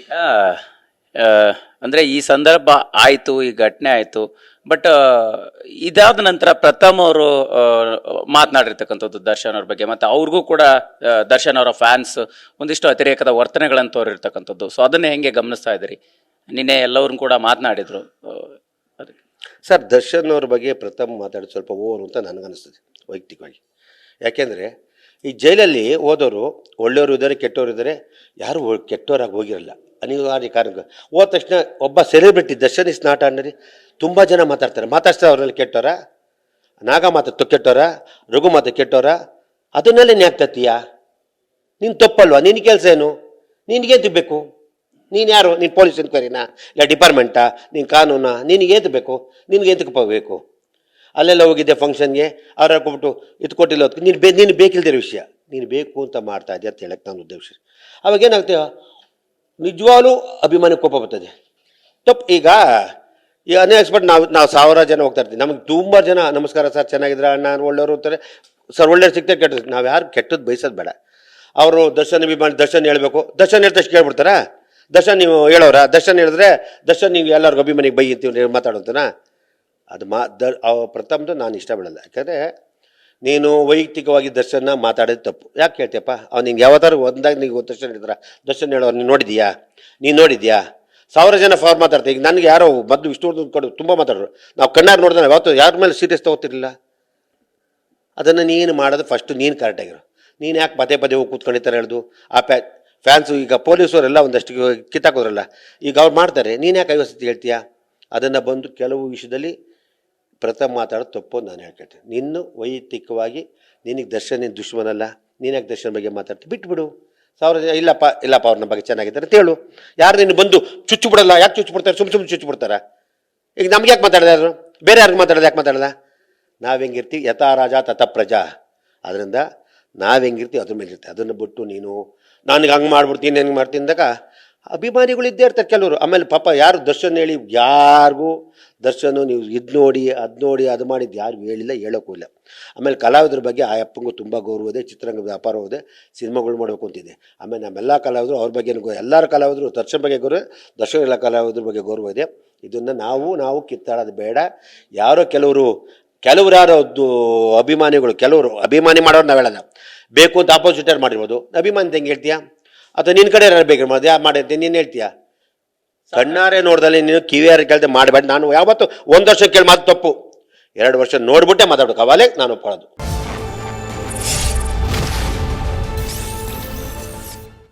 ಈಗ ಅಂದ್ರೆ ಈ ಸಂದರ್ಭ ಆಯಿತು, ಈ ಘಟನೆ ಆಯಿತು ಬಟ್ ಇದಾದ ನಂತರ ಪ್ರಥಮ್ ಅವರು ಮಾತನಾಡಿರ್ತಕ್ಕಂಥದ್ದು ದರ್ಶನ್ ಅವ್ರ ಬಗ್ಗೆ, ಮತ್ತು ಅವ್ರಿಗೂ ಕೂಡ ದರ್ಶನ್ ಅವರ ಫ್ಯಾನ್ಸ್ ಒಂದಿಷ್ಟು ಅತಿರೇಕದ ವರ್ತನೆಗಳನ್ನು ತೋರಿರ್ತಕ್ಕಂಥದ್ದು ಸೊ ಅದನ್ನೇ ಹೆಂಗೆ ಗಮನಿಸ್ತಾ ಇದ್ದೀರಿ? ನಿನ್ನೆ ಎಲ್ಲವ್ರನ್ನ ಕೂಡ ಮಾತನಾಡಿದರು ಸರ್, ದರ್ಶನ್ ಅವ್ರ ಬಗ್ಗೆ ಪ್ರಥಮ್ ಮಾತಾಡೋದು ಸ್ವಲ್ಪ ಓವರ್ ಅಂತ ನನಗನ್ನಿಸ್ತದೆ, ವೈಯಕ್ತಿಕವಾಗಿ. ಯಾಕೆಂದರೆ ಈ ಜೈಲಲ್ಲಿ ಹೋದವರು ಒಳ್ಳೆಯವರು ಇದ್ದಾರೆ, ಕೆಟ್ಟವರು ಇದ್ದಾರೆ, ಯಾರು ಕೆಟ್ಟವರಾಗಿ ಹೋಗಿರಲ್ಲ. ಅನಿವಾರ್ಯ ಕಾರಣಕ್ಕೆ. ಹೋದ ತಕ್ಷಣ ಒಬ್ಬ ಸೆಲೆಬ್ರಿಟಿ ದರ್ಶನ್ ಇಸ್ ನಾಟ್ ಅಂಡ್ರಿ ತುಂಬ ಜನ ಮಾತಾಡ್ತಾರೆ. ಮಾತಾಡ್ತಾರೆ ಅವರಲ್ಲಿ ಕೆಟ್ಟವರ? ನಾಗ ಮಾತು ಕೆಟ್ಟವರ? ರಘು ಮಾತು ಕೆಟ್ಟವರ? ಅದನ್ನೆಲ್ಲ ನೀನು ಆಗ್ತತ್ತೀಯಾ ನೀನು ತಪ್ಪಲ್ವಾ? ನಿನ್ನ ಕೆಲಸ ಏನು? ನಿನಗೇನು ಬೇಕು ನೀನು ಯಾರು? ನೀನು ಪೊಲೀಸ್ ಎನ್ಕ್ವೈರಿನಾ ಇಲ್ಲ ಡಿಪಾರ್ಟ್ಮೆಂಟಾ ನೀನು ಕಾನೂನಾ? ನಿನಗೆ ಏತು ಬೇಕು ನಿನಗೆ ಬೇಕು? ಅಲ್ಲೆಲ್ಲ ಹೋಗಿದ್ದೆ ಫಂಕ್ಷನ್ಗೆ ಅವ್ರು ಹಾಕೊಂಬಿಟ್ಟು ಇದು ಕೊಟ್ಟಿಲ್ಲ ಅದಕ್ಕೆ ನೀನು ಬೇ, ನೀನು ಬೇಕಿಲ್ದಿರೋ ವಿಷಯ, ನೀನು ಬೇಕು ಅಂತ ಮಾಡ್ತಾ ಇದೆಯಾ? ಅಂತ ಹೇಳಕ್ಕೆ ನಾನು ಉದ್ದೇಶ ಅವಾಗ ಏನಾಗ್ತೀಯ ನಿಜವಾಗ್ಲೂ ಅಭಿಮಾನಿ ಕೋಪ ಬರ್ತದೆ. ತಪ್ಪು ಈಗ, ಈ ಅನ್ಎಕ್ಸ್ಪರ್ಟ್ ನಾವು ನಾವು ಸಾವಿರ ಜನ ಹೋಗ್ತಾ ಇರ್ತೀವಿ. ನಮಗೆ ತುಂಬ ಜನ, ನಮಸ್ಕಾರ ಸರ್ ಚೆನ್ನಾಗಿದ್ರ ಅಣ್ಣ ಒಳ್ಳೆಯವರು ಅಂತಾರೆ. ಸರ್, ಒಳ್ಳೆಯವ್ರು ಸಿಗ್ತಾರೆ ಕೆಟ್ಟದ್ದು ನಾವು ಯಾರು ಕೆಟ್ಟದ್ದು ಬಯಸೋದು ಬೇಡ. ಅವರು ದರ್ಶನ ಅಭಿಮಾನಿ, ದರ್ಶನ ಹೇಳಬೇಕು. ದರ್ಶನ ಹೇಳ್ತಷ್ಟು ಕೇಳ್ಬಿಡ್ತಾರಾ? ದರ್ಶನ್ ನೀವು ಹೇಳೋರಾ? ದರ್ಶನ್ ಹೇಳಿದ್ರೆ, ದರ್ಶನ್, ನೀವು ಎಲ್ಲರಿಗೂ ಅಭಿಮಾನಿಗೆ ಬೈ ಅಂತೀವಿ ಮಾತಾಡೋತನ ಅದು ಮಾ ದ ಪ್ರಥಮದು ನಾನು ಇಷ್ಟ ಬೀಳಲ್ಲ ಯಾಕಂದರೆ ನೀನು ವೈಯಕ್ತಿಕವಾಗಿ ದರ್ಶನ ಮಾತಾಡೋದು ತಪ್ಪು. ಯಾಕೆ ಕೇಳ್ತೀಯಪ್ಪ? ಅವ್ನು ನಿಂಗೆ ಯಾವತ್ತಾರು ಒಂದಾಗ ನೀವು ದರ್ಶನ ಹೇಳಿದ್ರ? ದರ್ಶನ ಹೇಳೋರು ನೀನು ನೋಡಿದ್ಯಾ? ನೀನು ನೋಡಿದ್ಯಾ? ಸಾವಿರ ಜನ ಫಾರ್ ಮಾತಾಡ್ತಾರೆ. ಈಗ ನನಗೆ ಯಾರೋ ಮೊದಲು ವಿಷ್ಣು ಕಡೆ, ತುಂಬ ಮಾತಾಡೋರು. ನಾವು ಕಣ್ಣಾರು ನೋಡಿದ್ರೆ ಯಾವತ್ತು ಯಾರ ಮೇಲೆ ಸೀರಿಯಸ್ ತಗೋತಿರ್ಲಿಲ್ಲ. ಅದನ್ನು ನೀನು ಮಾಡೋದು ಫಸ್ಟು ನೀನು ಕರೆಕ್ಟಾಗಿರೋ ನೀನು ಯಾಕೆ ಪದೇ ಪದೇ ಹೋಗಿ ಕೂತ್ಕೊಂಡಿರ್ತಾರೆ ಹೇಳ್ದು? ಆ ಪ್ಯಾ ಫ್ಯಾನ್ಸು ಈಗ ಪೊಲೀಸವರೆಲ್ಲ ಒಂದಷ್ಟು ಕಿತ್ತಾಕೋದ್ರಲ್ಲ ಈಗ ಅವ್ರು ಮಾಡ್ತಾರೆ. ನೀನು ಯಾಕೆ ಐವತ್ತು ಹೇಳ್ತೀಯಾ? ಅದನ್ನು ಬಂದು ಕೆಲವು ವಿಷಯದಲ್ಲಿ ಪ್ರಥಮ ಮಾತಾಡೋದು ತಪ್ಪು ನಾನು ಹೇಳ್ಕೊಳ್ತೇನೆ ನಿನ್ನ ವೈಯಕ್ತಿಕವಾಗಿ ನಿನಗೆ ದರ್ಶನ, ನೀನು ದುಶ್ಮನಲ್ಲ, ನೀನು ಯಾಕೆ ದರ್ಶನ ಬಗ್ಗೆ ಮಾತಾಡ್ತೀವಿ ಬಿಟ್ಬಿಡು. ಸಾವಿರ ಇಲ್ಲಪ್ಪ ಇಲ್ಲಪ್ಪ, ಅವ್ರ ನಮ್ಮ ಬಗ್ಗೆ ಚೆನ್ನಾಗಿದ್ದಾರೆ ಅಂತ ಹೇಳು. ಯಾರು ನಿನ್ನ ಬಂದು ಚುಚ್ಚು ಬಿಡಲ್ಲ ಯಾಕೆ ಚುಚ್ಚು ಬಿಡ್ತಾರೆ ಸುಮ್ಮ ಸುಮ್ಮನೆ ಚುಚ್ಚು ಬಿಡ್ತಾರೆ ಈಗ ನಮ್ಗೆ ಯಾಕೆ ಮಾತಾಡಿದೆ ಯಾರು? ಬೇರೆ ಯಾರಿಗೆ ಮಾತಾಡೋದು ಯಾಕೆ ಮಾತಾಡಲ್ಲ ನಾವು ಹೆಂಗಿರ್ತೀವಿ? ಯಥಾ ರಾಜ, ತಥ ಪ್ರಜಾ. ಅದರಿಂದ ನಾವು ಹೆಂಗಿರ್ತೀವಿ, ಅದ್ರ ಮೇಲೆ ಇರ್ತೀವಿ ಅದನ್ನು ಬಿಟ್ಟು ನೀನು, ನನಗೆ ಹಂಗೆ ಮಾಡ್ಬಿಡ್ತೀನಿ ಹೆಂಗೆ ಮಾಡ್ತೀನಿ ಅಂದಾಗ ಅಭಿಮಾನಿಗಳು ಇದ್ದೇ ಇರ್ತಾರೆ ಕೆಲವರು. ಆಮೇಲೆ ಪಾಪ ಯಾರು ದರ್ಶನ್ ಹೇಳಿ ಯಾರಿಗೂ ದರ್ಶನ್ ನೀವು ಇದು ನೋಡಿ, ಅದು ನೋಡಿ, ಅದು ಮಾಡಿದ್ದು ಯಾರಿಗೂ ಹೇಳಿಲ್ಲ, ಹೇಳೋಕ್ಕೂ ಇಲ್ಲ. ಆಮೇಲೆ ಕಲಾವಿದ್ರ ಬಗ್ಗೆ ಆ ಅಪ್ಪಂಗೂ ತುಂಬ ಗೌರವ ಇದೆ ಚಿತ್ರರಂಗ ವ್ಯಾಪಾರ ಇದೆ, ಸಿನಿಮಾಗಳು ಮಾಡಬೇಕು ಅಂತಿದೆ. ಆಮೇಲೆ ನಮ್ಮೆಲ್ಲ ಕಲಾವಿದರು ಅವ್ರ ಬಗ್ಗೆ ಎಲ್ಲರ ಕಲಾವಿದರು ದರ್ಶನ್ ಬಗ್ಗೆ ಗೌರವ, ದರ್ಶನ್ ಎಲ್ಲ ಕಲಾವಿದ್ರ ಬಗ್ಗೆ ಗೌರವ ಇದೆ. ಇದನ್ನು ನಾವು ನಾವು ಕಿತ್ತಾಡೋದು ಬೇಡ. ಯಾರೋ ಕೆಲವರು ಕೆಲವರು ಯಾರೋ ಅಭಿಮಾನಿಗಳು, ಕೆಲವರು ಅಭಿಮಾನಿ ಮಾಡೋರು ನಾವು ಹೇಳಲ್ಲ. ಬೇಕು ಅಂತ ಆಪೋಸಿಟ್ ಮಾಡಿರ್ಬೋದು. ಅಭಿಮಾನಿ ಹೆಂಗೆ ಹೇಳ್ತೀಯಾ? ಅಥವಾ ನಿನ್ನ ಕಡೆ ಯಾರು ಬೇಕು ಮಾಡೋದು ಮಾಡಿರ್ತೀನಿ, ನೀನು ಹೇಳ್ತೀಯಾ? ಕಣ್ಣಾರೆ ನೋಡ್ದಲ್ಲಿ ನೀನು ಕಿವಿಯಾರ ಕೇಳ್ದೆ ಮಾಡಬೇಡ. ನಾನು ಯಾವತ್ತು ಒಂದು ವರ್ಷ ಕೇಳಿ ಮಾತು ತಪ್ಪು. ಎರಡು ವರ್ಷ ನೋಡ್ಬಿಟ್ಟೆ ಮಾತಾಡ್ಬೇಕು. ಅವಾಗಲೇ ನಾನು ಒಪ್ಕೊಳ್ಳೋದು.